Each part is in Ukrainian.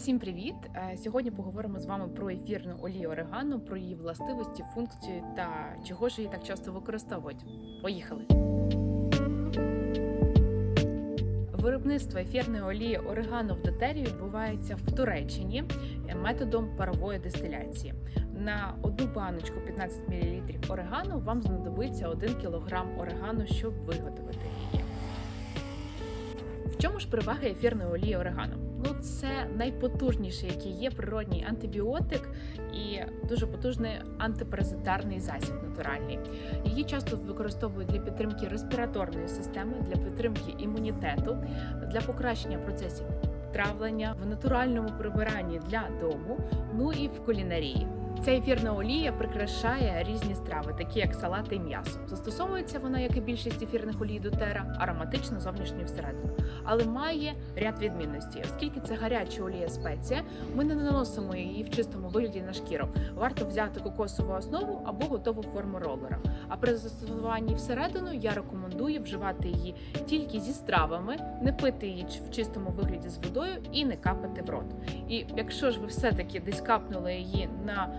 Всім привіт! Е, Сьогодні поговоримо з вами про ефірну олію орегано, про її властивості, функції та чого ж її так часто використовують. Поїхали! Виробництво ефірної олії орегано в дотері відбувається в Туреччині е, методом парової дистиляції. На одну баночку 15 мл орегано вам знадобиться 1 кг орегано, щоб виготовити її. В чому ж перевага ефірної олії орегано? Ну, це найпотужніший, який є природній антибіотик і дуже потужний антипаразитарний засіб натуральний. Її часто використовують для підтримки респіраторної системи, для підтримки імунітету, для покращення процесів травлення в натуральному прибиранні для дому, ну і в кулінарії. Ця ефірна олія прикрашає різні страви, такі як салати і м'ясо. Застосовується вона, як і більшість ефірних олій дотера, ароматично зовнішньо всередину, але має ряд відмінностей. Оскільки це гаряча олія спеція, ми не наносимо її в чистому вигляді на шкіру. Варто взяти кокосову основу або готову форму ролера. А при застосуванні всередину я рекомендую вживати її тільки зі стравами, не пити її в чистому вигляді з водою і не капати в рот. І якщо ж ви все-таки десь капнули її на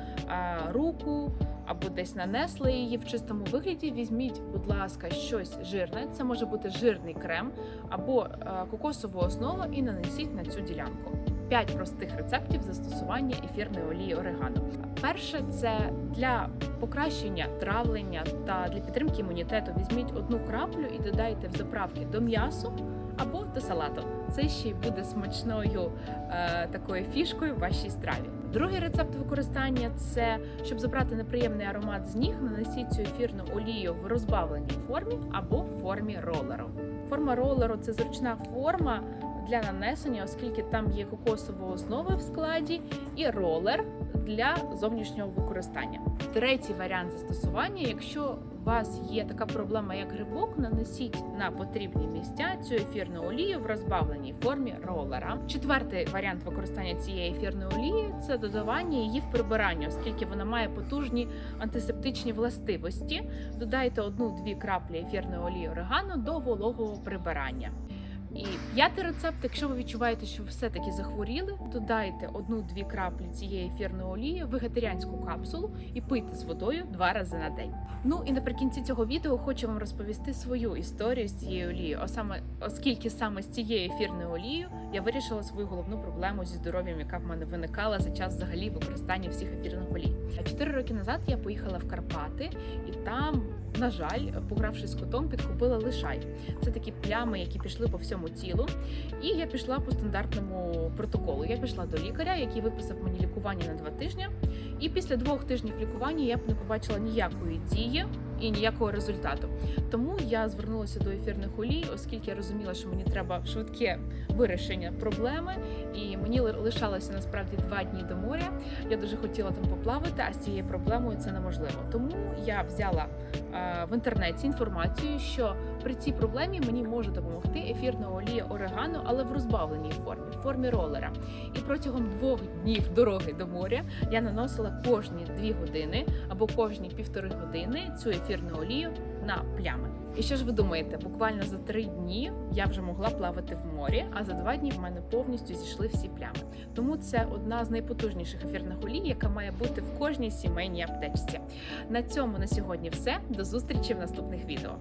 руку або десь нанесли її в чистому вигляді, візьміть, будь ласка, щось жирне. Це може бути жирний крем або а, кокосову основу і нанесіть на цю ділянку. П'ять простих рецептів застосування ефірної олії орегано. Перше це для покращення травлення та для підтримки імунітету. Візьміть одну краплю і додайте в заправки до м'ясу або до салату. Це ще й буде смачною е, такою фішкою в вашій страві. Другий рецепт використання це щоб забрати неприємний аромат з ніг, нанесіть цю ефірну олію в розбавленій формі або в формі ролеру. Форма ролеру це зручна форма для нанесення, оскільки там є кокосова основа в складі і ролер для зовнішнього використання. Третій варіант застосування, якщо у вас є така проблема, як грибок, нанесіть на потрібні місця цю ефірну олію в розбавленій формі ролера. Четвертий варіант використання цієї ефірної олії це додавання її в прибирання, оскільки вона має потужні антисептичні властивості. Додайте одну-дві краплі ефірної олії орегано до вологого прибирання. І п'ятий рецепт, якщо ви відчуваєте, що все-таки захворіли, додайте одну-дві краплі цієї ефірної олії вегетаріанську капсулу і пийте з водою два рази на день. Ну і наприкінці цього відео хочу вам розповісти свою історію з цією олією, а саме оскільки саме з цією ефірною олією я вирішила свою головну проблему зі здоров'ям, яка в мене виникала за час взагалі використання всіх ефірних олій. Чотири роки назад я поїхала в Карпати, і там, на жаль, погравшись з котом, підкупила лишай. Це такі плями, які пішли по всьому тілу. І я пішла по стандартному протоколу. Я пішла до лікаря, який виписав мені лікування на два тижні. І після двох тижнів лікування я б не побачила ніякої дії і ніякого результату. Тому я звернулася до ефірних олій, оскільки я розуміла, що мені треба швидке вирішення проблеми, і мені лишалося насправді два дні до моря. Я дуже хотіла там поплавати, а з цією проблемою це неможливо. Тому я взяла е, в інтернеті інформацію, що при цій проблемі мені може допомогти ефірна олія орегано, але в розбавленій формі, в формі ролера. І протягом двох днів дороги до моря я наносила кожні дві години або кожні півтори години цю ефірну олію на плями. І що ж ви думаєте? Буквально за три дні я вже могла плавати в морі, а за два дні в мене повністю зійшли всі плями. Тому це одна з найпотужніших ефірних олій, яка має бути в кожній сімейній аптечці. На цьому на сьогодні все. До зустрічі в наступних відео.